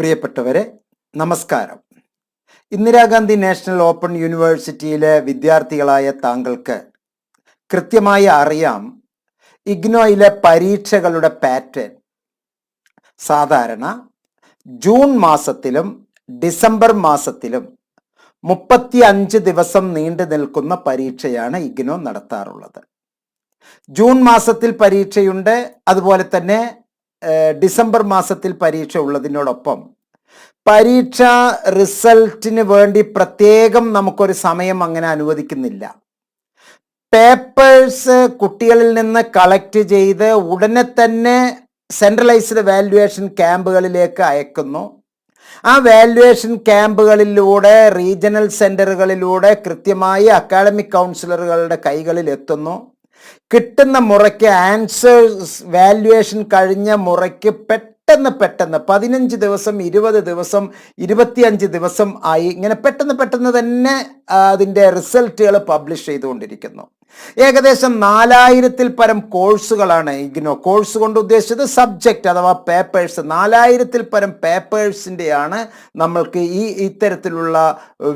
പ്രിയപ്പെട്ടവരെ നമസ്കാരം. Indira Gandhi national open യൂണിവേഴ്സിറ്റിയിലെ വിദ്യാർത്ഥികളായ താങ്കൾക്ക് കൃത്യമായി അറിയാം ഇഗ്നോയിലെ പരീക്ഷകളുടെ പാറ്റേൺ. സാധാരണ ജൂൺ മാസത്തിലും ഡിസംബർ മാസത്തിലും മുപ്പത്തി അഞ്ച് ദിവസം നീണ്ടു നിൽക്കുന്ന പരീക്ഷയാണ് ഇഗ്നോ നടത്താറുള്ളത്. ജൂൺ മാസത്തിൽ പരീക്ഷയുണ്ട് അതുപോലെ തന്നെ ഡിസംബർ മാസത്തിൽ പരീക്ഷ ഉള്ളതിനോടൊപ്പം പരീക്ഷ റിസൾട്ടിന് വേണ്ടി പ്രത്യേകം നമുക്കൊരു സമയം അങ്ങനെ അനുവദിക്കുന്നില്ല. പേപ്പേഴ്സ് കുട്ടികളിൽ നിന്ന് കളക്ട് ചെയ്ത് ഉടനെ തന്നെ സെൻട്രലൈസ്ഡ് വാല്യുവേഷൻ ക്യാമ്പുകളിലേക്ക് അയക്കുന്നു. ആ വാല്യുവേഷൻ ക്യാമ്പുകളിലൂടെ റീജിയണൽ സെന്ററുകളിലൂടെ കൃത്യമായി അക്കാഡമിക് കൗൺസിലറുകളുടെ കൈകളിൽ എത്തുന്നു കിട്ടുന്ന മുറയ്ക്ക് ആൻസേഴ്സ് വാല്യുവേഷൻ കഴിഞ്ഞ മുറയ്ക്ക് പെട്ടെന്ന് പെട്ടെന്ന് പെട്ടെന്ന് പതിനഞ്ച് ദിവസം ഇരുപത് ദിവസം ഇരുപത്തിയഞ്ച് ദിവസം ആയി ഇങ്ങനെ പെട്ടെന്ന് പെട്ടെന്ന് തന്നെ അതിന്റെ റിസൾട്ടുകൾ പബ്ലിഷ് ചെയ്തുകൊണ്ടിരിക്കുന്നു. ഏകദേശം നാലായിരത്തിൽ പരം കോഴ്സുകളാണ് ഇഗ്നോ. കോഴ്സ് കൊണ്ട് ഉദ്ദേശിച്ചത് സബ്ജക്റ്റ് അഥവാ പേപ്പേഴ്സ് നാലായിരത്തിൽ പരം പേപ്പേഴ്സിന്റെയാണ് നമ്മൾക്ക് ഈ ഇത്തരത്തിലുള്ള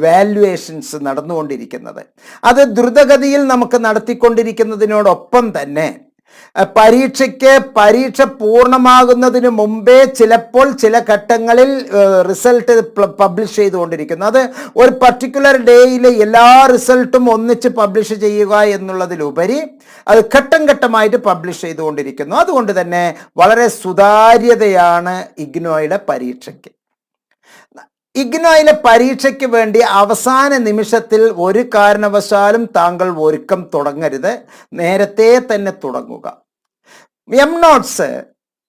വാല്യുവേഷൻസ് നടന്നുകൊണ്ടിരിക്കുന്നത്. അത് ദ്രുതഗതിയിൽ നമുക്ക് നടത്തിക്കൊണ്ടിരിക്കുന്നതിനോടൊപ്പം തന്നെ പരീക്ഷയ്ക്ക് പരീക്ഷ പൂർണമാകുന്നതിന് മുമ്പേ ചിലപ്പോൾ ചില ഘട്ടങ്ങളിൽ റിസൾട്ട് പബ്ലിഷ് ചെയ്തുകൊണ്ടിരിക്കുന്നു. അത് ഒരു പർട്ടിക്കുലർ ഡേയിൽ എല്ലാ റിസൾട്ടും ഒന്നിച്ച് പബ്ലിഷ് ചെയ്യുക എന്നുള്ളതിലുപരി അത് ഘട്ടം ഘട്ടമായിട്ട് പബ്ലിഷ് ചെയ്തുകൊണ്ടിരിക്കുന്നു. അതുകൊണ്ട് തന്നെ വളരെ സുതാര്യതയാണ് ഇഗ്നോയുടെ പരീക്ഷയ്ക്ക്. ഇഗ്നോയിലെ പരീക്ഷയ്ക്ക് വേണ്ടി അവസാന നിമിഷത്തിൽ ഒരു കാരണവശാലും താങ്കൾ ഒരുക്കം തുടങ്ങരുത്. നേരത്തെ തന്നെ തുടങ്ങുക. എം നോട്ട്സ്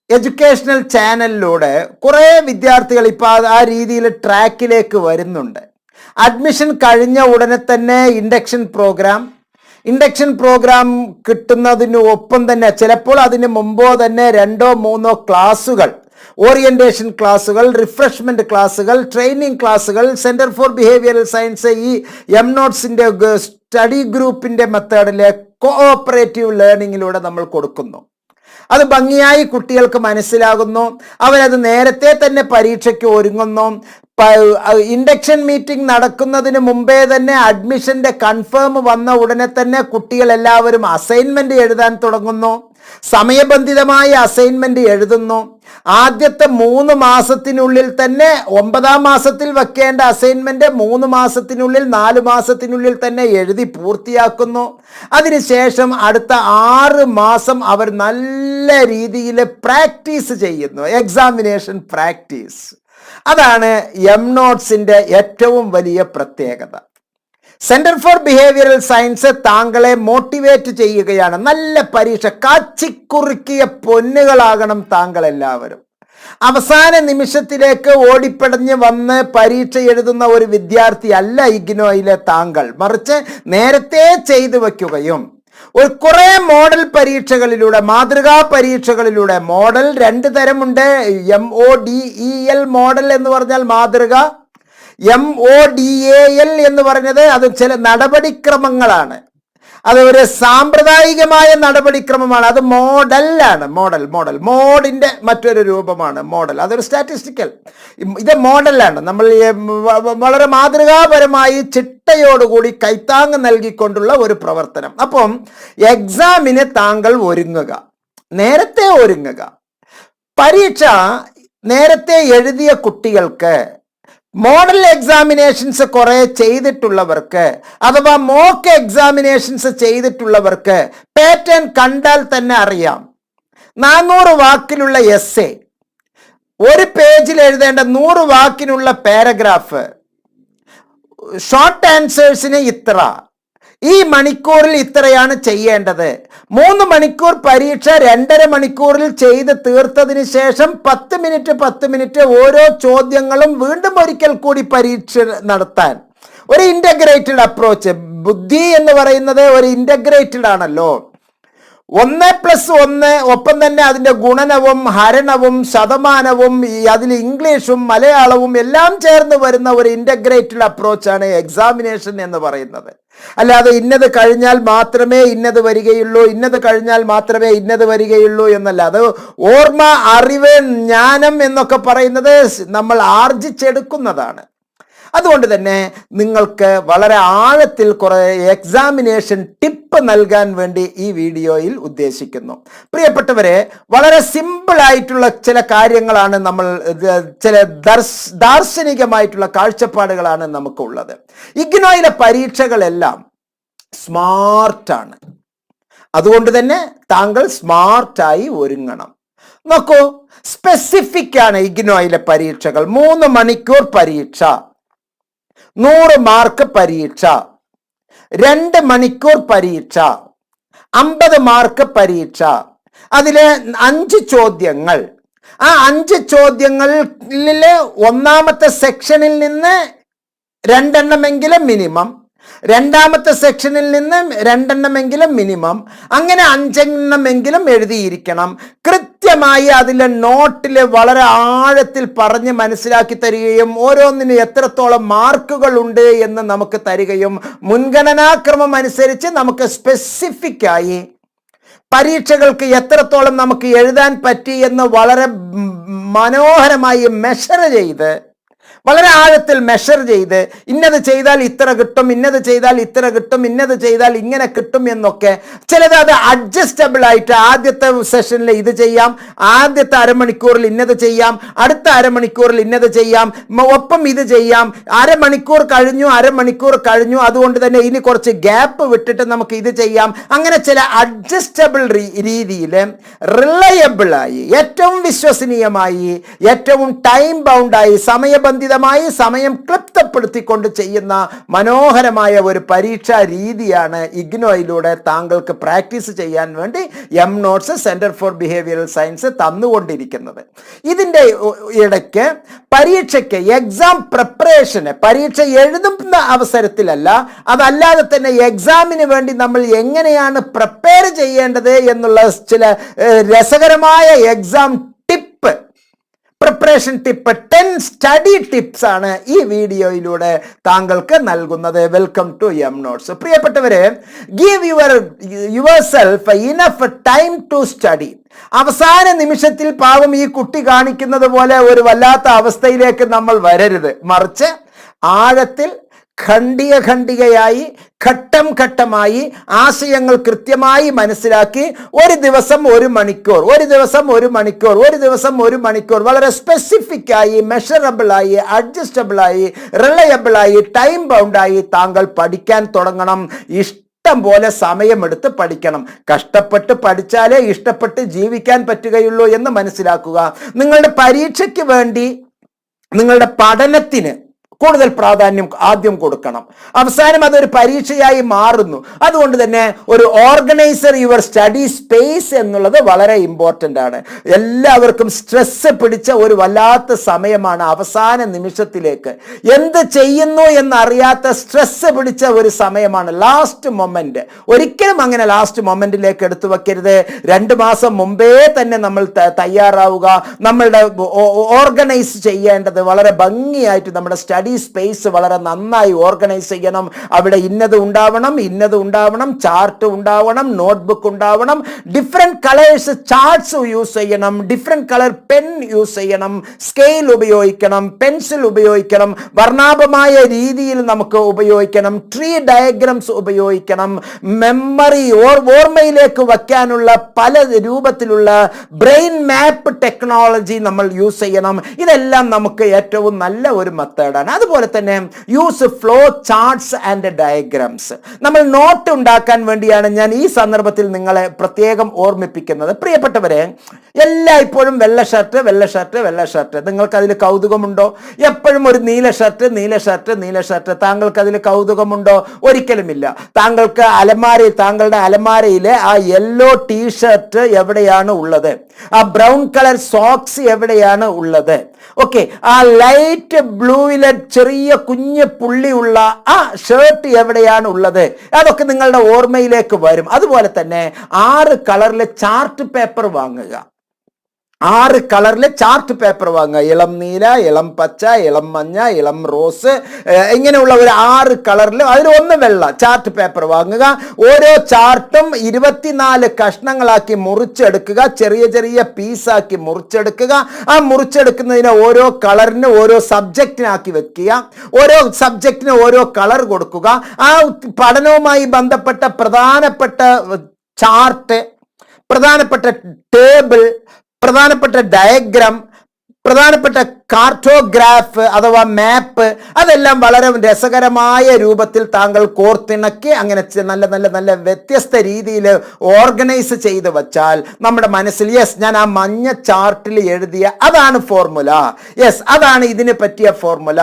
എഡ്യൂക്കേഷണൽ ചാനലിലൂടെ കുറേ വിദ്യാർത്ഥികൾ ഇപ്പോൾ ആ രീതിയിൽ ട്രാക്കിലേക്ക് വരുന്നുണ്ട്. അഡ്മിഷൻ കഴിഞ്ഞ ഉടനെ തന്നെ ഇൻഡക്ഷൻ പ്രോഗ്രാം ഇൻഡക്ഷൻ പ്രോഗ്രാം കിട്ടുന്നതിന് ഒപ്പം തന്നെ ചിലപ്പോൾ അതിന് മുമ്പോ തന്നെ രണ്ടോ മൂന്നോ ക്ലാസുകൾ ഓറിയന്റേഷൻ ക്ലാസ്സുകൾ റിഫ്രഷ്മെന്റ് ക്ലാസ്സുകൾ ട്രെയിനിങ് ക്ലാസ്സുകൾ സെന്റർ ഫോർ ബിഹേവിയറൽ സയൻസ് ഈ എം നോട്ട്സിന്റെ സ്റ്റഡി ഗ്രൂപ്പിന്റെ മെത്തേഡിലെ കോഓപ്പറേറ്റീവ് ലേണിങ്ങിലൂടെ നമ്മൾ കൊടുക്കുന്നു. അത് ഭംഗിയായി കുട്ടികൾക്ക് മനസ്സിലാകുന്നു. അവരത് നേരത്തെ തന്നെ പരീക്ഷയ്ക്ക് ഒരുങ്ങുന്നു. ഇൻഡക്ഷൻ മീറ്റിംഗ് നടക്കുന്നതിന് മുമ്പേ തന്നെ അഡ്മിഷന്റെ കൺഫേം വന്ന ഉടനെ തന്നെ കുട്ടികൾ എല്ലാവരും അസൈൻമെന്റ് എഴുതാൻ തുടങ്ങുന്നു. സമയബന്ധിതമായി അസൈൻമെന്റ് എഴുതുന്നു. ആദ്യത്തെ മൂന്ന് മാസത്തിനുള്ളിൽ തന്നെ ഒമ്പതാം മാസത്തിൽ വെക്കേണ്ട അസൈൻമെന്റ് മൂന്ന് മാസത്തിനുള്ളിൽ നാല് മാസത്തിനുള്ളിൽ തന്നെ എഴുതി പൂർത്തിയാക്കുന്നു. അതിനുശേഷം അടുത്ത ആറ് മാസം അവർ നല്ല രീതിയിൽ പ്രാക്ടീസ് ചെയ്യുന്നു. Examination practice. അതാണ് എം നോട്ട്സിന്റെ ഏറ്റവും വലിയ പ്രത്യേകത. സെന്റർ ഫോർ ബിഹേവിയറൽ സയൻസ് താങ്കളെ മോട്ടിവേറ്റ് ചെയ്യുകയാണ്. നല്ല പരീക്ഷ കാച്ചിക്കുറുക്കിയ പൊന്നുകളാകണം താങ്കൾ എല്ലാവരും അവസാന നിമിഷത്തിലേക്ക് ഓടിപ്പടഞ്ഞ് വന്ന് പരീക്ഷ എഴുതുന്ന ഒരു വിദ്യാർത്ഥി അല്ല ഇഗ്നോയിലെ താങ്കൾ. മറിച്ച് നേരത്തെ ചെയ്തു വയ്ക്കുകയും. ഒരു കുറെ മോഡൽ പരീക്ഷകളിലൂടെ മാതൃകാ പരീക്ഷകളിലൂടെ മോഡൽ രണ്ട് തരമുണ്ട്. M O D E L model എന്ന് പറഞ്ഞാൽ മാതൃക M O D A L എന്ന് പറഞ്ഞത് അത് ചില നടപടിക്രമങ്ങളാണ്. അത് ഒരു സാമ്പ്രദായികമായ നടപടിക്രമമാണ്. അത് മോഡലാണ് മോഡൽ മോഡൽ. മോഡിന്റെ മറ്റൊരു രൂപമാണ് മോഡൽ. അതൊരു സ്റ്റാറ്റിസ്റ്റിക്കൽ. ഇത് മോഡലാണ് നമ്മൾ വളരെ മാതൃകാപരമായി ചിട്ടയോടുകൂടി കൈത്താങ് നൽകിക്കൊണ്ടുള്ള ഒരു പ്രവർത്തനം. അപ്പം എക്സാമിന് താങ്കൾ ഒരുങ്ങുക. നേരത്തെ ഒരുങ്ങുക. പരീക്ഷ നേരത്തെ എഴുതിയ കുട്ടികൾക്ക് മോഡൽ എക്സാമിനേഷൻസ് കുറെ ചെയ്തിട്ടുള്ളവർക്ക് അഥവാ മോക്ക് എക്സാമിനേഷൻസ് ചെയ്തിട്ടുള്ളവർക്ക് പാറ്റേൺ കണ്ടാൽ തന്നെ അറിയാം. നാനൂറ് വാക്കിലുള്ള എസ് എ ഒരു പേജിൽ എഴുതേണ്ട നൂറ് വാക്കിനുള്ള പാരഗ്രാഫ് ഷോർട്ട് ആൻസേഴ്സിന് ഇത്ര ഈ മണിക്കൂറിൽ ഇത്രയാണ് ചെയ്യേണ്ടത്. മൂന്ന് മണിക്കൂർ പരീക്ഷ രണ്ടര മണിക്കൂറിൽ ചെയ്ത് തീർത്തതിന് ശേഷം പത്ത് മിനിറ്റ് പത്ത് മിനിറ്റ് ഓരോ ചോദ്യങ്ങളും വീണ്ടും ഒരിക്കൽ കൂടി പരീക്ഷ നടത്താൻ. ഒരു ഇന്റഗ്രേറ്റഡ് അപ്രോച്ച് ബുദ്ധി എന്ന് പറയുന്നത് ഒരു ഇന്റഗ്രേറ്റഡ് ആണല്ലോ. ഒന്ന് പ്ലസ് ഒന്ന് ഒപ്പം തന്നെ അതിന്റെ ഗുണനവും ഹരണവും ശതമാനവും അതിൽ ഇംഗ്ലീഷും മലയാളവും എല്ലാം ചേർന്ന് വരുന്ന ഒരു ഇന്റഗ്രേറ്റഡ് അപ്രോച്ചാണ് എക്സാമിനേഷൻ എന്ന് പറയുന്നത്. അല്ലാതെ ഇന്നത് കഴിഞ്ഞാൽ മാത്രമേ ഇന്നത് വരികയുള്ളൂ ഇന്നത് കഴിഞ്ഞാൽ മാത്രമേ ഇന്നത് വരികയുള്ളൂ എന്നല്ല. അത് ഓർമ്മ അറിവ് ജ്ഞാനം എന്നൊക്കെ പറയുന്നത് നമ്മൾ ആർജിച്ചെടുക്കുന്നതാണ്. അതുകൊണ്ട് തന്നെ നിങ്ങൾക്ക് വളരെ ആഴത്തിൽ കുറേ എക്സാമിനേഷൻ ടിപ്പ് നൽകാൻ വേണ്ടി ഈ വീഡിയോയിൽ ഉദ്ദേശിക്കുന്നു. പ്രിയപ്പെട്ടവരെ വളരെ സിമ്പിൾ ആയിട്ടുള്ള ചില കാര്യങ്ങളാണ് നമ്മൾ ചില ദാർശനികമായിട്ടുള്ള കാഴ്ചപ്പാടുകളാണ് നമുക്കുള്ളത്. ഇഗ്നോയിലെ പരീക്ഷകളെല്ലാം സ്മാർട്ടാണ് അതുകൊണ്ട് തന്നെ താങ്കൾ സ്മാർട്ടായി ഒരുങ്ങണം. നോക്കൂ സ്പെസിഫിക് ആണ് ഇഗ്നോയിലെ പരീക്ഷകൾ. മൂന്ന് മണിക്കൂർ പരീക്ഷ. നൂറ് മാർക്ക് പരീക്ഷ രണ്ട് മണിക്കൂർ പരീക്ഷ അമ്പത് മാർക്ക് പരീക്ഷ. അതിലെ അഞ്ച് ചോദ്യങ്ങൾ. ആ അഞ്ച് ചോദ്യങ്ങളിലെ ഒന്നാമത്തെ സെക്ഷനിൽ നിന്ന് രണ്ടെണ്ണമെങ്കിലും മിനിമം രണ്ടാമത്തെ സെക്ഷനിൽ നിന്ന് രണ്ടെണ്ണമെങ്കിലും മിനിമം അങ്ങനെ അഞ്ചെണ്ണമെങ്കിലും എഴുതിയിരിക്കണം. കൃത്യമായി അതിലെ നോട്ടിലെ വളരെ ആഴത്തിൽ പറഞ്ഞ് മനസ്സിലാക്കി തരികയും ഓരോന്നിന് എത്രത്തോളം മാർക്കുകൾ ഉണ്ട് എന്ന് നമുക്ക് തരികയും മുൻഗണനാക്രമം അനുസരിച്ച് നമുക്ക് സ്പെസിഫിക്കായി പരീക്ഷകൾക്ക് എത്രത്തോളം നമുക്ക് എഴുതാൻ പറ്റി എന്ന് വളരെ മനോഹരമായി മെഷർ ചെയ്ത് വളരെ ആഴത്തിൽ മെഷർ ചെയ്ത് ഇന്നത് ചെയ്താൽ ഇത്ര കിട്ടും ഇന്നത് ചെയ്താൽ ഇത്ര കിട്ടും ഇന്നത് ചെയ്താൽ ഇങ്ങനെ കിട്ടും എന്നൊക്കെ ചിലത് അത് അഡ്ജസ്റ്റബിൾ ആയിട്ട് ആദ്യത്തെ സെഷനിൽ ഇത് ചെയ്യാം ആദ്യത്തെ അരമണിക്കൂറിൽ ഇന്നത് ചെയ്യാം അടുത്ത അരമണിക്കൂറിൽ ഇന്നത് ചെയ്യാം ഒപ്പം ഇത് ചെയ്യാം. അരമണിക്കൂർ കഴിഞ്ഞു അരമണിക്കൂർ കഴിഞ്ഞു അതുകൊണ്ട് തന്നെ ഇനി കുറച്ച് ഗ്യാപ്പ് വിട്ടിട്ട് നമുക്ക് ഇത് ചെയ്യാം. അങ്ങനെ ചില അഡ്ജസ്റ്റബിൾ രീതിയിൽ റിലയബിളായി ഏറ്റവും വിശ്വസനീയമായി ഏറ്റവും ടൈം ബൗണ്ടായി സമയബന്ധിതമായി സമയം ക്ലിപ്തപ്പെടുത്തിക്കൊണ്ട് ചെയ്യുന്ന മനോഹരമായ ഒരു പരീക്ഷാ രീതിയാണ് ഇഗ്നോയിലൂടെ താങ്കൾക്ക് പ്രാക്ടീസ് ചെയ്യാൻ വേണ്ടി M notes centre for behavioural science തന്നുകൊണ്ടിരിക്കുന്നത്. ഇതിന്റെ ഇടയ്ക്ക് പരീക്ഷയ്ക്ക് എക്സാം പ്രിപ്പറേഷന് പരീക്ഷ എഴുതുന്ന അവസരത്തിലല്ല അതല്ലാതെ തന്നെ എക്സാമിന് വേണ്ടി നമ്മൾ എങ്ങനെയാണ് പ്രിപ്പയർ ചെയ്യേണ്ടത് എന്നുള്ള ചില രസകരമായ exam preparation tip ten study tips ആണ് ഈ വീഡിയോയിലൂടെ താങ്കൾക്ക് നൽകുന്നത്. വെൽക്കം ടു എം നോട്ട്സ് പ്രിയപ്പെട്ടവരെ give your yourself enough time to study അവസാന നിമിഷത്തിൽ പാവം ഈ കുട്ടി കാണിക്കുന്നത് പോലെ ഒരു വല്ലാത്ത അവസ്ഥയിലേക്ക് നമ്മൾ വരരുത്. മറിച്ച് ആഴത്തിൽ ഖണ്ഡിക ഖണ്ഡികയായി ഘട്ടം ഘട്ടമായി ആശയങ്ങൾ കൃത്യമായി മനസ്സിലാക്കി ഒരു ദിവസം ഒരു മണിക്കൂർ ഒരു ദിവസം ഒരു മണിക്കൂർ ഒരു ദിവസം ഒരു മണിക്കൂർ വളരെ സ്പെസിഫിക് ആയി മെഷറബിൾ ആയി അഡ്ജസ്റ്റബിൾ ആയി റിലയബിൾ ആയി ടൈം ബൗണ്ടായി താങ്കൾ പഠിക്കാൻ തുടങ്ങണം. ഇഷ്ടം പോലെ സമയമെടുത്ത് പഠിക്കണം. കഷ്ടപ്പെട്ട് പഠിച്ചാലേ ഇഷ്ടപ്പെട്ട് ജീവിക്കാൻ പറ്റുകയുള്ളൂ എന്ന് മനസ്സിലാക്കുക. നിങ്ങളുടെ പരീക്ഷയ്ക്ക് വേണ്ടി നിങ്ങളുടെ പഠനത്തിന് കൂടുതൽ പ്രാധാന്യം ആദ്യം കൊടുക്കണം. അവസാനം അതൊരു പരീക്ഷയായി മാറുന്നു. അതുകൊണ്ട് തന്നെ ഒരു ഓർഗനൈസർ യുവർ സ്റ്റഡി സ്പേസ് എന്നുള്ളത് വളരെ ഇമ്പോർട്ടന്റ് ആണ്. എല്ലാവർക്കും സ്ട്രെസ് പിടിച്ച ഒരു വല്ലാത്ത സമയമാണ് അവസാന നിമിഷത്തിലേക്ക്. എന്ത് ചെയ്യുന്നു എന്നറിയാത്ത സ്ട്രെസ് പിടിച്ച ഒരു സമയമാണ് ലാസ്റ്റ് മൊമെന്റ് ഒരിക്കലും അങ്ങനെ ലാസ്റ്റ് മൊമെന്റിലേക്ക് എടുത്തു വെക്കരുത്. രണ്ട് മാസം മുമ്പേ തന്നെ നമ്മൾ തയ്യാറാവുക. നമ്മളുടെ ഓർഗനൈസ് ചെയ്യേണ്ടത് വളരെ ഭംഗിയായിട്ട് നമ്മുടെ സ്റ്റഡി സ്പേസ് വളരെ നന്നായി ഓർഗനൈസ് ചെയ്യണം. അവിടെ ഇന്നത് ഉണ്ടാവണം ഇന്നത് ഉണ്ടാവണം ചാർട്ട് ഉണ്ടാവണം നോട്ട്ബുക്ക് ഉണ്ടാവണം. ഡിഫറെന്റ് കളേഴ്സ് ചാർട്ട്സ് യൂസ് ചെയ്യണം ഡിഫറെന്റ് കളർ പെൻ യൂസ് ചെയ്യണം സ്കെയിൽ ഉപയോഗിക്കണം പെൻസിൽ ഉപയോഗിക്കണം വർണാഭമായ രീതിയിൽ നമുക്ക് ഉപയോഗിക്കണം ട്രീ ഡയഗ്രംസ് ഉപയോഗിക്കണം മെമ്മറി ഓർ ഓർമ്മയിലേക്ക് വയ്ക്കാനുള്ള പല രൂപത്തിലുള്ള ബ്രെയിൻ മാപ്പ് ടെക്നോളജി നമ്മൾ യൂസ് ചെയ്യണം. ഇതെല്ലാം നമുക്ക് ഏറ്റവും നല്ല ഒരു മെത്തേഡാണ്. അതുപോലെ തന്നെ use flow charts and diagrams നമ്മൾ നോട്ട് ഉണ്ടാക്കാൻ വേണ്ടിയാണ് ഞാൻ ഈ സന്ദർഭത്തിൽ നിങ്ങളെ പ്രത്യേകം ഓർമ്മിപ്പിക്കുന്നത്. പ്രിയപ്പെട്ടവരെ എല്ലായ്പ്പോഴും വെള്ള ഷർട്ട് വെള്ള ഷർട്ട് വെള്ള ഷർട്ട് നിങ്ങൾക്ക് അതിൽ കൗതുകമുണ്ടോ? എപ്പോഴും ഒരു നീല ഷർട്ട് നീല ഷർട്ട് നീല ഷർട്ട് താങ്കൾക്ക് അതിൽ കൗതുകമുണ്ടോ? ഒരിക്കലുമില്ല. താങ്കൾക്ക് അലമാരയിൽ താങ്കളുടെ അലമാരയിലെ ആ യെല്ലോ ടീഷർട്ട് എവിടെയാണ് ഉള്ളത്? ആ ബ്രൗൺ കളർ സോക്സ് എവിടെയാണ് ഉള്ളത്? ഓക്കെ ആ ലൈറ്റ് ബ്ലൂവിലെ ചെറിയ കുഞ്ഞ് പുള്ളിയുള്ള ആ ഷർട്ട് എവിടെയാണ് ഉള്ളത്? അതൊക്കെ നിങ്ങളുടെ ഓർമ്മയിലേക്ക് വരും. അതുപോലെ തന്നെ ആറ് കളറിലെ ചാർട്ട് പേപ്പർ വാങ്ങുക. ആറ് കളറിലെ ചാർട്ട് പേപ്പർ വാങ്ങുക. ഇളം നീല ഇളം പച്ച ഇളം മഞ്ഞ ഇളം റോസ് ഇങ്ങനെയുള്ള ഒരു ആറ് കളറിൽ അതിൽ ഒന്ന് വെള്ള ചാർട്ട് പേപ്പർ വാങ്ങുക. ഓരോ ചാർട്ടും ഇരുപത്തിനാല് കഷ്ണങ്ങളാക്കി മുറിച്ചെടുക്കുക. ചെറിയ ചെറിയ പീസാക്കി മുറിച്ചെടുക്കുക. ആ മുറിച്ചെടുക്കുന്നതിന് ഓരോ കളറിന് ഓരോ സബ്ജക്റ്റിനാക്കി വെക്കുക. ഓരോ സബ്ജക്റ്റിന് ഓരോ കളർ കൊടുക്കുക. ആ പഠനവുമായി ബന്ധപ്പെട്ട പ്രധാനപ്പെട്ട ചാർട്ട് പ്രധാനപ്പെട്ട ടേബിൾ പ്രധാനപ്പെട്ട ഡയഗ്രാം പ്രധാനപ്പെട്ട കാർട്ടോഗ്രാഫ് അഥവാ മാപ്പ് അതെല്ലാം വളരെ രസകരമായ രൂപത്തിൽ താങ്കൾ കോർത്തിണക്കി അങ്ങനെ നല്ല നല്ല നല്ല വ്യത്യസ്ത രീതിയിൽ ഓർഗനൈസ് ചെയ്ത് വച്ചാൽ നമ്മുടെ മനസ്സിൽ യെസ് ഞാൻ ആ മഞ്ഞ ചാർട്ടിൽ എഴുതിയ അതാണ് ഫോർമുല. യെസ് അതാണ് ഇതിന് പറ്റിയ ഫോർമുല.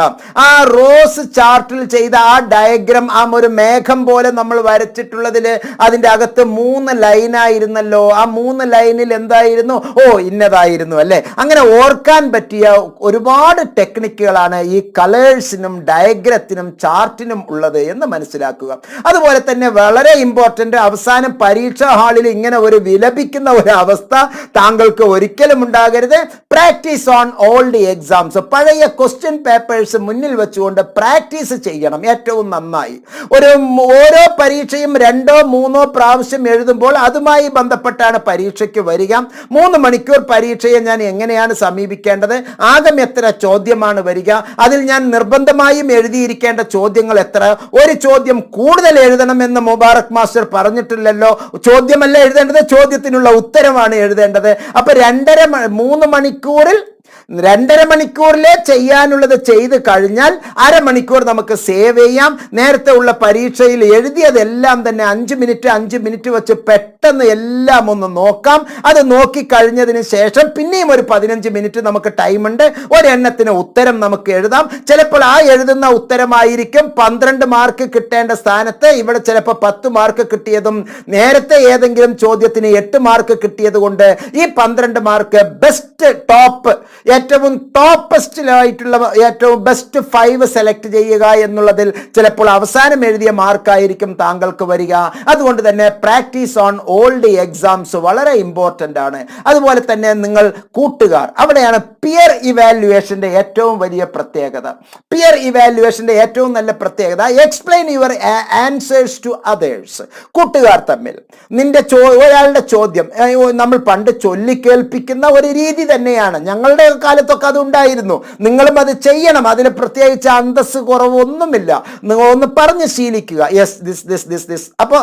ആ റോസ് ചാർട്ടിൽ ചെയ്ത ആ ഡയഗ്രാം ആ ഒരു മേഘം പോലെ നമ്മൾ വരച്ചിട്ടുള്ളതിൽ അതിന്റെ അകത്ത് മൂന്ന് ലൈനായിരുന്നല്ലോ. ആ മൂന്ന് ലൈനിൽ എന്തായിരുന്നു? ഓ ഇന്നതായിരുന്നു അല്ലേ? അങ്ങനെ ഓർക്കാൻ പറ്റിയ ഒരുപാട് ടെക്നിക്കുകളാണ് ഈ കളേഴ്സിനും ഡയഗ്രത്തിനും ചാർട്ടിനും ഉള്ളത് എന്ന് മനസ്സിലാക്കുക. അതുപോലെ തന്നെ വളരെ ഇമ്പോർട്ടന്റ് അവസാനം പരീക്ഷാ ഹാളിൽ ഇങ്ങനെ ഒരു വിലപിക്കുന്ന ഒരു അവസ്ഥ താങ്കൾക്ക് ഒരിക്കലും ഉണ്ടാകരുത്. പ്രാക്ടീസ് ഓൺ ഓൾഡ് എക്സാംസ് പഴയ ക്വസ്റ്റ്യൻ പേപ്പേഴ്സ് മുന്നിൽ വെച്ചുകൊണ്ട് പ്രാക്ടീസ് ചെയ്യണം. ഏറ്റവും നന്നായി. ഒരു ഓരോ പരീക്ഷയും രണ്ടോ മൂന്നോ പ്രാവശ്യം എഴുതുമ്പോൾ അതുമായി ബന്ധപ്പെട്ടാണ് പരീക്ഷയ്ക്ക് വരിക. മൂന്ന് മണിക്കൂർ പരീക്ഷയെ ഞാൻ എങ്ങനെയാണ് സമീപിക്കേണ്ടത്? ആകെ എത്ര ചോദ്യമാണ് വരിക? അതിൽ ഞാൻ നിർബന്ധമായും എഴുതിയിരിക്കേണ്ട ചോദ്യങ്ങൾ എത്ര? ഒരു ചോദ്യം കൂടുതൽ എഴുതണമെന്ന് മുബാറക് മാസ്റ്റർ പറഞ്ഞിട്ടില്ലല്ലോ. ചോദ്യമല്ല എഴുതേണ്ടത് ചോദ്യത്തിനുള്ള ഉത്തരമാണ് എഴുതേണ്ടത്. അപ്പൊ രണ്ടര മൂന്ന് മണിക്കൂറിൽ രണ്ടര മണിക്കൂറിലെ ചെയ്യാനുള്ളത് ചെയ്ത് കഴിഞ്ഞാൽ അരമണിക്കൂർ നമുക്ക് സേവ് ചെയ്യാം. നേരത്തെ ഉള്ള പരീക്ഷയിൽ എഴുതിയതെല്ലാം തന്നെ അഞ്ച് മിനിറ്റ് അഞ്ച് മിനിറ്റ് വെച്ച് പെട്ടെന്ന് എല്ലാം ഒന്ന് നോക്കാം. അത് നോക്കി കഴിഞ്ഞതിന് ശേഷം പിന്നെയും ഒരു പതിനഞ്ച് മിനിറ്റ് നമുക്ക് ടൈമുണ്ട് ഒരെണ്ണത്തിന് ഉത്തരം നമുക്ക് എഴുതാം. ചിലപ്പോൾ ആ എഴുതുന്ന ഉത്തരമായിരിക്കും പന്ത്രണ്ട് മാർക്ക് കിട്ടേണ്ട സ്ഥാനത്ത്. ഇവിടെ ചിലപ്പോൾ പത്ത് മാർക്ക് കിട്ടിയതും നേരത്തെ ഏതെങ്കിലും ചോദ്യത്തിന് എട്ട് മാർക്ക് കിട്ടിയത് കൊണ്ട് ഈ പന്ത്രണ്ട് മാർക്ക് ബെസ്റ്റ് ടോപ്പ് ഏറ്റവും ടോപ്പസ്റ്റിലായിട്ടുള്ള ഏറ്റവും ബെസ്റ്റ് ഫൈവ് സെലക്ട് ചെയ്യുക എന്നുള്ളതിൽ ചിലപ്പോൾ അവസാനം എഴുതിയ മാർക്കായിരിക്കും താങ്കൾക്ക് വരിക. അതുകൊണ്ട് തന്നെ പ്രാക്ടീസ് ഓൺ ഓൾഡ് എക്സാംസ് വളരെ ഇമ്പോർട്ടന്റ് ആണ്. അതുപോലെ തന്നെ നിങ്ങൾ കൂട്ടുകാർ അവിടെയാണ് പിയർ ഇവാലുവേഷന്റെ ഏറ്റവും വലിയ പ്രത്യേകത. പിയർ ഇവാലുവേഷന്റെ ഏറ്റവും നല്ല പ്രത്യേകത explain your answers to others കൂട്ടുകാർ തമ്മിൽ. നിന്റെ ചോ ഒരാളുടെ ചോദ്യം നമ്മൾ പണ്ട് ചൊല്ലിക്കേൽപ്പിക്കുന്ന ഒരു രീതി തന്നെയാണ്. ഞങ്ങളുടെ കാലത്തൊക്കെ അത് ഉണ്ടായിരുന്നു നിങ്ങളും അത് ചെയ്യണം. അതിന് പ്രത്യേകിച്ച് അന്തസ് കുറവൊന്നുമില്ല. നിങ്ങൾ ഒന്ന് പറഞ്ഞ് ശീലിക്കുക. Yes this this this this അപ്പോൾ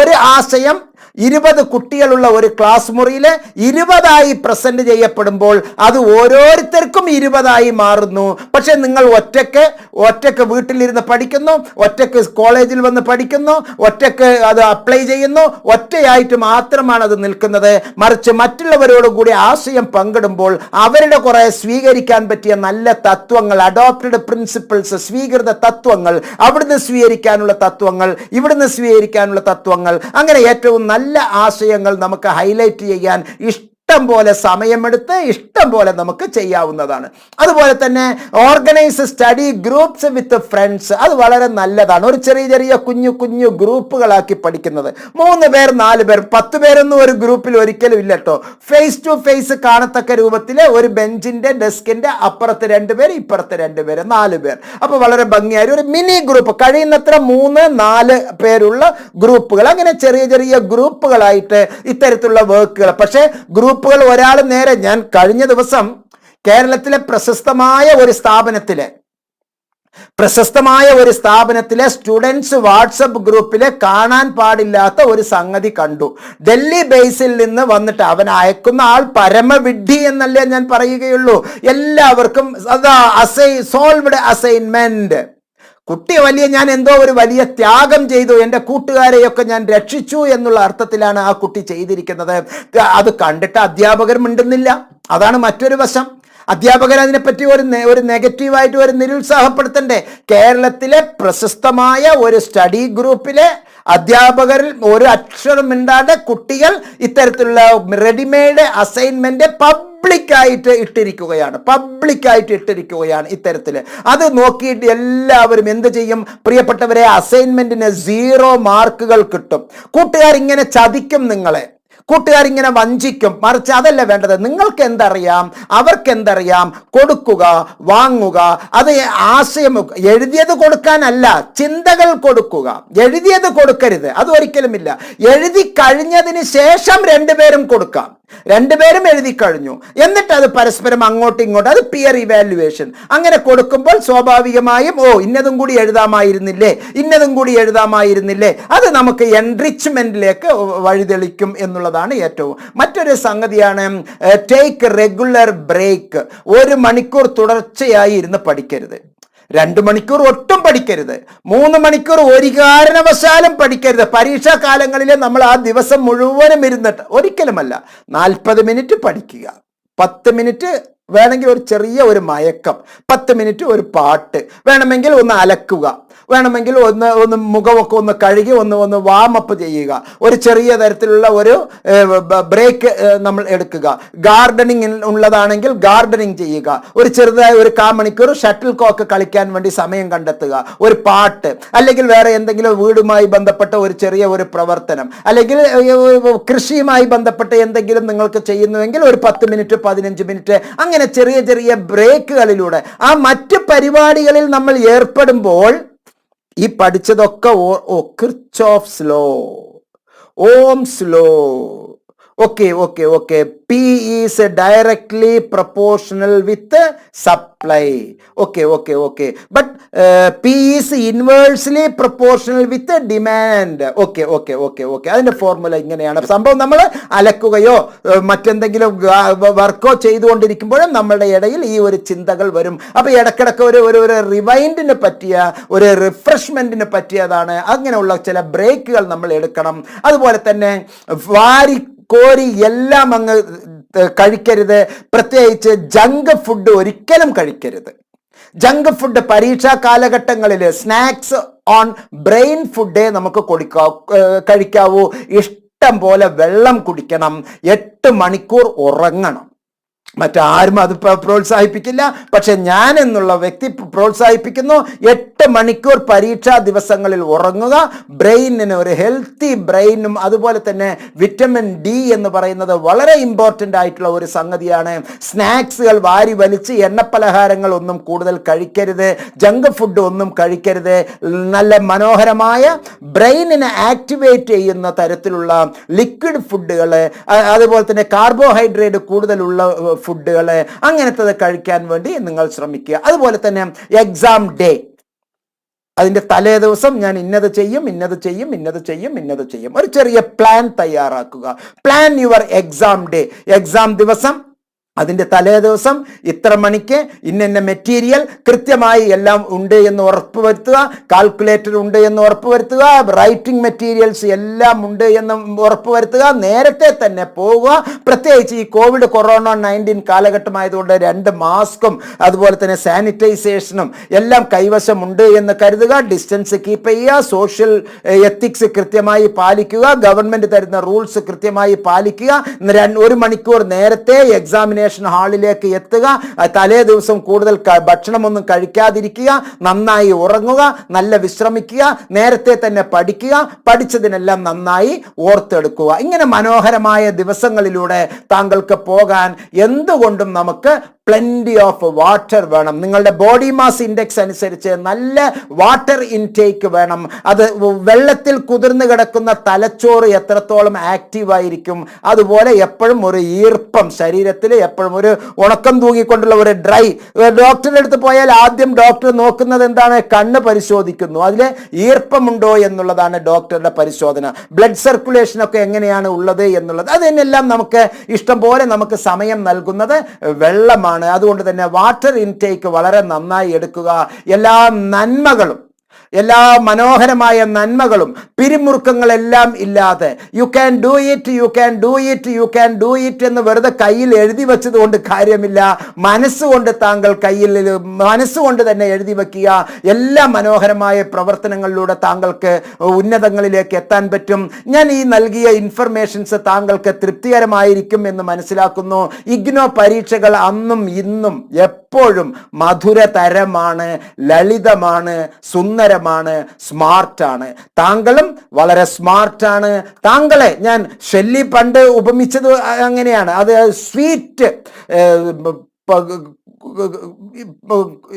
ഒരു ആശയം ഇരുപത് കുട്ടികളുള്ള ഒരു ക്ലാസ് മുറിയിൽ ഇരുപതായി പ്രസന്റ് ചെയ്യപ്പെടുമ്പോൾ അത് ഓരോരുത്തർക്കും ഇരുപതായി മാറുന്നു. പക്ഷേ നിങ്ങൾ ഒറ്റയ്ക്ക് ഒറ്റയ്ക്ക് വീട്ടിലിരുന്ന് പഠിക്കുന്നു ഒറ്റയ്ക്ക് കോളേജിൽ വന്ന് പഠിക്കുന്നു ഒറ്റയ്ക്ക് അത് അപ്ലൈ ചെയ്യുന്നു ഒറ്റയായിട്ട് മാത്രമാണ് അത് നിൽക്കുന്നത്. മറിച്ച് മറ്റുള്ളവരോട് കൂടി ആശയം പങ്കിടുമ്പോൾ അവരുടെ കുറേ സ്വീകരിക്കാൻ പറ്റിയ നല്ല തത്വങ്ങൾ അഡോപ്റ്റഡ് പ്രിൻസിപ്പിൾസ് സ്വീകൃത തത്വങ്ങൾ അവിടുന്ന് സ്വീകരിക്കാനുള്ള തത്വങ്ങൾ ഇവിടുന്ന് സ്വീകരിക്കാനുള്ള തത്വങ്ങൾ അങ്ങനെ ഏറ്റവും നല്ല ആശയങ്ങൾ നമുക്ക് ഹൈലൈറ്റ് ചെയ്യാൻ ഇഷ്ടം പോലെ സമയമെടുത്ത് ഇഷ്ടം പോലെ നമുക്ക് ചെയ്യാവുന്നതാണ്. അതുപോലെ തന്നെ organise study groups with friends അത് വളരെ നല്ലതാണ്. ഒരു ചെറിയ ചെറിയ കുഞ്ഞു കുഞ്ഞു ഗ്രൂപ്പുകളാക്കി പഠിക്കുന്നത്. മൂന്ന് പേർ നാല് പേർ പത്ത് പേരൊന്നും ഒരു ഗ്രൂപ്പിൽ ഒരിക്കലും ഇല്ല കേട്ടോ ഫേസ് ടു ഫേസ് കാണത്തക്ക രൂപത്തിൽ ഒരു ബെഞ്ചിന്റെ ഡെസ്കിന്റെ അപ്പുറത്ത് രണ്ട് പേര് ഇപ്പുറത്ത് രണ്ട് പേര് നാല് പേർ. അപ്പോൾ വളരെ ഭംഗിയായി. ഒരു മിനി ഗ്രൂപ്പ് കഴിയുന്നത്ര മൂന്ന് നാല് പേരുള്ള ഗ്രൂപ്പുകൾ. അങ്ങനെ ചെറിയ ചെറിയ ഗ്രൂപ്പുകളായിട്ട് ഇത്തരത്തിലുള്ള വർക്കുകൾ പക്ഷേ ഗ്രൂപ്പുകൾ ഒരാൾ നേരെ ഞാൻ കഴിഞ്ഞ ദിവസം കേരളത്തിലെ പ്രശസ്തമായ ഒരു സ്ഥാപനത്തിലെ പ്രശസ്തമായ ഒരു സ്ഥാപനത്തിലെ സ്റ്റുഡൻസ് വാട്സപ്പ് ഗ്രൂപ്പിലെ കാണാൻ പാടില്ലാത്ത ഒരു സംഗതി കണ്ടു. ഡൽഹി ബേസിൽ നിന്ന് വന്നിട്ട് അവൻ അയക്കുന്ന ആൾ പരമവിഡ്ഢി എന്നല്ലേ ഞാൻ പറയുകയുള്ളൂ. എല്ലാവർക്കും അതാ അസൈ സോൾവ്ഡ് അസൈൻമെന്റ് കുട്ടി വലിയ ഞാൻ എന്തോ ഒരു വലിയ ത്യാഗം ചെയ്തു. എന്റെ കൂട്ടുകാരെയൊക്കെ ഞാൻ രക്ഷിച്ചു എന്നുള്ള അർത്ഥത്തിലാണ് ആ കുട്ടി ചെയ്തിരിക്കുന്നത്. അത് കണ്ടിട്ട് അധ്യാപകർ മിണ്ടുന്നില്ല. അതാണ് മറ്റൊരു വശം. അധ്യാപകർ അതിനെപ്പറ്റി ഒരു ഒരു നെഗറ്റീവായിട്ട് ഒരു നിരുത്സാഹപ്പെടുത്തണ്ടേ? കേരളത്തിലെ പ്രശസ്തമായ ഒരു സ്റ്റഡി ഗ്രൂപ്പിലെ അധ്യാപകരിൽ ഒരു അക്ഷരം മിണ്ടാതെ കുട്ടികൾ ഇത്തരത്തിലുള്ള റെഡിമെയ്ഡ് അസൈൻമെന്റ് പബ്ലിക്കായിട്ട് ഇട്ടിരിക്കുകയാണ്. പബ്ലിക്കായിട്ട് ഇട്ടിരിക്കുകയാണ് ഇത്തരത്തിൽ അത് നോക്കിയിട്ട് എല്ലാവരും എന്ത് ചെയ്യും? പ്രിയപ്പെട്ടവരെ അസൈൻമെന്റിന് സീറോ മാർക്കുകൾ കിട്ടും. കൂട്ടുകാർ ഇങ്ങനെ ചതിക്കും നിങ്ങളെ. കൂട്ടുകാരിങ്ങനെ വഞ്ചിക്കും മറിച്ച് അതല്ല വേണ്ടത്? നിങ്ങൾക്ക് എന്തറിയാം അവർക്ക് എന്തറിയാം കൊടുക്കുക വാങ്ങുക. അത് ആശയം എഴുതിയത് കൊടുക്കാനല്ല ചിന്തകൾ കൊടുക്കുക. എഴുതിയത് കൊടുക്കരുത്. അത് ഒരിക്കലുമില്ല. എഴുതി കഴിഞ്ഞതിന് ശേഷം രണ്ടുപേരും കൊടുക്കാം. രണ്ടുപേരും എഴുതി കഴിഞ്ഞു. എന്നിട്ട് അത് പരസ്പരം അങ്ങോട്ടും ഇങ്ങോട്ടും അത് പിയർ ഇവാലുവേഷൻ അങ്ങനെ കൊടുക്കുമ്പോൾ സ്വാഭാവികമായും ഓ ഇന്നതും കൂടി എഴുതാമായിരുന്നില്ലേ? ഇന്നതും കൂടി എഴുതാമായിരുന്നില്ലേ? അത് നമുക്ക് എൻറിച്ച്മെന്റിലേക്ക് വഴിതെളിക്കും എന്നുള്ളതാണ് ഏറ്റവും. മറ്റൊരു സംഗതിയാണ് ടേക്ക് റെഗുലർ ബ്രേക്ക് ഒരു മണിക്കൂർ തുടർച്ചയായി ഇരുന്ന് പഠിക്കരുത്. രണ്ട് മണിക്കൂർ ഒട്ടും പഠിക്കരുത്. മൂന്ന് മണിക്കൂർ ഒരു കാരണവശാലും പഠിക്കരുത്. പരീക്ഷാ കാലങ്ങളിൽ നമ്മൾ ആ ദിവസം മുഴുവനും ഇരുന്നിട്ട് ഒരിക്കലുമല്ല നാൽപ്പത് മിനിറ്റ് പഠിക്കുക. പത്ത് മിനിറ്റ് വേണമെങ്കിൽ ഒരു ചെറിയ ഒരു മയക്കം. പത്ത് മിനിറ്റ് ഒരു പാട്ട് വേണമെങ്കിൽ ഒന്ന് അലക്കുക. വേണമെങ്കിൽ ഒന്ന് ഒന്ന് മുഖമൊക്കെ ഒന്ന് കഴുകി ഒന്ന് ഒന്ന് വാമപ്പ് ചെയ്യുക. ഒരു ചെറിയ തരത്തിലുള്ള ഒരു ബ്രേക്ക് നമ്മൾ എടുക്കുക. ഗാർഡനിങ് ഉള്ളതാണെങ്കിൽ ഗാർഡനിങ് ചെയ്യുക. ഒരു ചെറുതായ ഒരു കാ മണിക്കൂർ ഷട്ടിൽ കോക്ക് കളിക്കാൻ വേണ്ടി സമയം കണ്ടെത്തുക. ഒരു പാട്ട് അല്ലെങ്കിൽ വേറെ എന്തെങ്കിലും വീടുമായി ബന്ധപ്പെട്ട ഒരു ചെറിയ ഒരു പ്രവർത്തനം അല്ലെങ്കിൽ കൃഷിയുമായി ബന്ധപ്പെട്ട എന്തെങ്കിലും നിങ്ങൾക്ക് ചെയ്യുന്നുവെങ്കിൽ ഒരു പത്ത് മിനിറ്റ് പതിനഞ്ച് മിനിറ്റ് അങ്ങനെ ചെറിയ ചെറിയ ബ്രേക്കുകളിലൂടെ ആ മറ്റ് പരിപാടികളിൽ നമ്മൾ ഏർപ്പെടുമ്പോൾ ഈ പഠിച്ചതൊക്കെ ഓ ഓ ക്രിച്ച് ഓഫ് slow Om slow. Okay okay okay. P is directly proportional with supply okay okay okay. But P is inversely proportional with demand okay okay okay okay അതിന്റെ ഫോർമുല ഇങ്ങനെയാണ്. സംഭവം നമ്മൾ അലക്കുകയോ മറ്റെന്തെങ്കിലും വർക്കോ ചെയ്തുകൊണ്ടിരിക്കുമ്പോഴും നമ്മളുടെ ഇടയിൽ ഈ ഒരു ചിന്തകൾ വരും. അപ്പോൾ ഇടക്കിടക്ക് ഒരു ഒരു ഒരു റിവൈൻഡിന് പറ്റിയ ഒരു റിഫ്രഷ്മെന്റിന് പറ്റിയതാണ് അങ്ങനെയുള്ള ചില ബ്രേക്കുകൾ നമ്മൾ എടുക്കണം. അതുപോലെ തന്നെ വാരി കോരി എല്ലാം അങ്ങ് കഴിക്കരുത്. പ്രത്യേകിച്ച് ജങ്ക് ഫുഡ് ഒരിക്കലും കഴിക്കരുത്. ജങ്ക് ഫുഡ് പരീക്ഷാ കാലഘട്ടങ്ങളിൽ സ്നാക്സ് ഓൺ ബ്രെയിൻ ഫുഡേ നമുക്ക് കൊടുക്കാവൂ ഏർ കഴിക്കാവൂ. ഇഷ്ടം പോലെ വെള്ളം കുടിക്കണം. എട്ട് മണിക്കൂർ ഉറങ്ങണം. മറ്റാരും അത് പ്രോത്സാഹിപ്പിക്കില്ല. പക്ഷെ ഞാൻ എന്നുള്ള വ്യക്തി പ്രോത്സാഹിപ്പിക്കുന്നു. എട്ട് മണിക്കൂർ പരീക്ഷാ ദിവസങ്ങളിൽ ഉറങ്ങുക. ബ്രെയിനിന് ഒരു ഹെൽത്തി ബ്രെയിനും അതുപോലെ തന്നെ വിറ്റമിൻ ഡി എന്ന് പറയുന്നത് വളരെ ഇമ്പോർട്ടന്റ് ആയിട്ടുള്ള ഒരു സംഗതിയാണ്. സ്നാക്സുകൾ വാരി വലിച്ച് എണ്ണപ്പലഹാരങ്ങൾ ഒന്നും കൂടുതൽ കഴിക്കരുത്. ജങ്ക് ഫുഡ് ഒന്നും കഴിക്കരുത്. നല്ല മനോഹരമായ ബ്രെയിനിനെ ആക്ടിവേറ്റ് ചെയ്യുന്ന തരത്തിലുള്ള ലിക്വിഡ് ഫുഡുകൾ അതുപോലെ തന്നെ കാർബോഹൈഡ്രേറ്റ് കൂടുതലുള്ള ഫുഡുകൾ അങ്ങനത്തെ കഴിക്കാൻ വേണ്ടി നിങ്ങൾ ശ്രമിക്കുക. അതുപോലെ തന്നെ എക്സാം ഡേ അതിന്റെ തലേ ദിവസം ഞാൻ ഇന്നത് ചെയ്യും ഇന്നത് ചെയ്യും ഇന്നത് ചെയ്യും ഇന്നത് ചെയ്യും. ഒരു ചെറിയ പ്ലാൻ തയ്യാറാക്കുക. Plan your exam day exam ദിവസം അതിന്റെ തലേ ദിവസം ഇത്ര മണിക്ക് ഇന്ന മെറ്റീരിയൽ കൃത്യമായി എല്ലാം ഉണ്ട് എന്ന് ഉറപ്പ് വരുത്തുക കാൽക്കുലേറ്റർ ഉണ്ട് എന്ന് ഉറപ്പ് വരുത്തുക റൈറ്റിംഗ് മെറ്റീരിയൽസ് എല്ലാം ഉണ്ട് എന്ന് ഉറപ്പ് വരുത്തുക നേരത്തെ തന്നെ പോവുക. പ്രത്യേകിച്ച് ഈ കോവിഡ് കൊറോണ നയന്റീൻ കാലഘട്ടമായതുകൊണ്ട് രണ്ട് മാസ്കും അതുപോലെ തന്നെ സാനിറ്റൈസേഷനും എല്ലാം കൈവശം ഉണ്ട് എന്ന് കരുതുക. ഡിസ്റ്റൻസ് കീപ്പ് ചെയ്യുക സോഷ്യൽ എത്തിക്സ് കൃത്യമായി പാലിക്കുക ഗവൺമെന്റ് തരുന്ന റൂൾസ് കൃത്യമായി പാലിക്കുക. ഒരു മണിക്കൂർ നേരത്തെ എക്സാമിനേഷൻ ഹാളിലേക്ക് എത്തുക. തലേ ദിവസം കൂടുതൽ ഭക്ഷണമൊന്നും കഴിക്കാതിരിക്കുക. നന്നായി ഉറങ്ങുക. നല്ല വിശ്രമിക്കുക. നേരത്തെ തന്നെ പഠിക്കുക. പഠിച്ചതിനെല്ലാം നന്നായി ഓർത്തെടുക്കുക. ഇങ്ങനെ മനോഹരമായ ദിവസങ്ങളിലൂടെ താങ്കൾക്ക് പോകാൻ എന്തുകൊണ്ടും നമുക്ക് പ്ലെന്റി ഓഫ് വാട്ടർ വേണം. നിങ്ങളുടെ ബോഡി മാസ് ഇൻഡെക്സ് അനുസരിച്ച് നല്ല വാട്ടർ ഇൻടേക്ക് വേണം. അത് വെള്ളത്തിൽ കുതിർന്നു കിടക്കുന്ന തലച്ചോറ് എത്രത്തോളം ആക്റ്റീവ് ആയിരിക്കും. അതുപോലെ എപ്പോഴും ഒരു ഈർപ്പം ശരീരത്തിൽ എപ്പോഴും ഒരു ഉണക്കം തൂങ്ങിക്കൊണ്ടുള്ള ഒരു ഡ്രൈ ഡോക്ടറിന്റെ അടുത്ത് പോയാൽ ആദ്യം ഡോക്ടർ നോക്കുന്നത് എന്താണ്? കണ്ണ് പരിശോധിക്കുന്നു. അതിൽ ഈർപ്പമുണ്ടോ എന്നുള്ളതാണ് ഡോക്ടറുടെ പരിശോധന. ബ്ലഡ് സർക്കുലേഷൻ ഒക്കെ എങ്ങനെയാണ് ഉള്ളത് എന്നുള്ളത്. അതിനെല്ലാം നമുക്ക് ഇഷ്ടം പോലെ നമുക്ക് സമയം നൽകുന്നത് വെള്ളമാണ്. അതുകൊണ്ട് തന്നെ വാട്ടർ ഇൻടേക്ക് വളരെ നന്നായി എടുക്കുക. എല്ലാ നന്മകളും എല്ലാ മനോഹരമായ നന്മകളും പിരിമുറുക്കങ്ങളെല്ലാം ഇല്ലാതെ you can do it you can do it you can do it എന്ന് വെറുതെ കയ്യിൽ എഴുതി വെച്ചത് കൊണ്ട് കാര്യമില്ല. മനസ്സുകൊണ്ട് താങ്കൾ കയ്യിൽ മനസ്സുകൊണ്ട് തന്നെ എഴുതി വെക്കുക. എല്ലാ മനോഹരമായ പ്രവർത്തനങ്ങളിലൂടെ താങ്കൾക്ക് ഉന്നതങ്ങളിലേക്ക് എത്താൻ പറ്റും. ഞാൻ ഈ നൽകിയ ഇൻഫർമേഷൻസ് താങ്കൾക്ക് തൃപ്തികരമായിരിക്കും എന്ന് മനസ്സിലാക്കുന്നു. ഇഗ്നോ പരീക്ഷകൾ അന്നും ഇന്നും എപ്പോഴും മധുരതരമാണ് ലളിതമാണ് സുന്ദര മനോഹരമാണ് സ്മാർട്ടാണ്. താങ്കളും വളരെ സ്മാർട്ടാണ്. താങ്കളെ ഞാൻ ഷെല്ലി പണ്ട് ഉപമിച്ചത് അങ്ങനെയാണ്. അത് സ്വീറ്റ്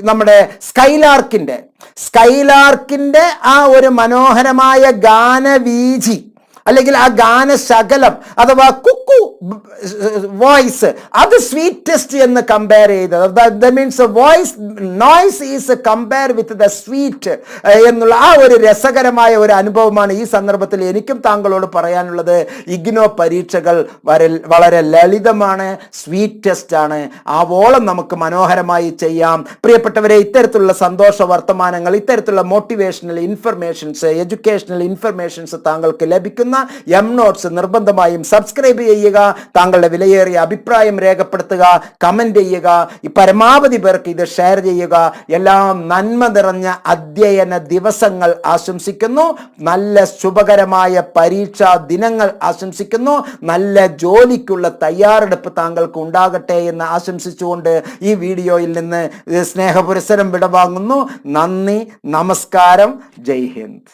നമ്മുടെ സ്കൈലാർക്കിന്റെ സ്കൈലാർക്കിന്റെ ആ ഒരു മനോഹരമായ ഗാനവീചി അല്ലെങ്കിൽ ആ ഗാന ശകലം അഥവാ കുക്കു വോയിസ് അത് സ്വീറ്റസ്റ്റ് എന്ന് കമ്പയർ ചെയ്തത് means voice noise is compare with the sweet എന്നുള്ള ആ ഒരു രസകരമായ ഒരു അനുഭവമാണ് ഈ സന്ദർഭത്തിൽ എനിക്കും താങ്കളോട് പറയാനുള്ളത്. ഇഗ്നോ പരീക്ഷകൾ വരെ വളരെ ലളിതമാണ് സ്വീറ്റസ്റ്റ് ആണ്. ആവോളം നമുക്ക് മനോഹരമായി ചെയ്യാം. പ്രിയപ്പെട്ടവരെ ഇത്തരത്തിലുള്ള സന്തോഷ വർത്തമാനങ്ങൾ ഇത്തരത്തിലുള്ള മോട്ടിവേഷണൽ ഇൻഫർമേഷൻസ് എഡ്യൂക്കേഷണൽ ഇൻഫർമേഷൻസ് താങ്കൾക്ക് ലഭിക്കുന്ന എം നോട്ട്സ് നിർബന്ധമായും സബ്സ്ക്രൈബ് ചെയ്യുക താങ്കളുടെ വിലയേറിയ അഭിപ്രായം രേഖപ്പെടുത്തുക കമന്റ് ചെയ്യുക പരമാവധി പേർക്ക് ഇത് ഷെയർ ചെയ്യുക. എല്ലാം നന്മ നിറഞ്ഞ അധ്യയന ദിവസങ്ങൾ ആശംസിക്കുന്നു. നല്ല ശുഭകരമായ പരീക്ഷാ ദിനങ്ങൾ ആശംസിക്കുന്നു. നല്ല ജോലിക്കുള്ള തയ്യാറെടുപ്പ് താങ്കൾക്ക് ഉണ്ടാകട്ടെ എന്ന് ആശംസിച്ചുകൊണ്ട് ഈ വീഡിയോയിൽ നിന്ന് സ്നേഹപുരസരം വിടവാങ്ങുന്നു. നന്ദി നമസ്കാരം. ജയ് ഹിന്ദ്.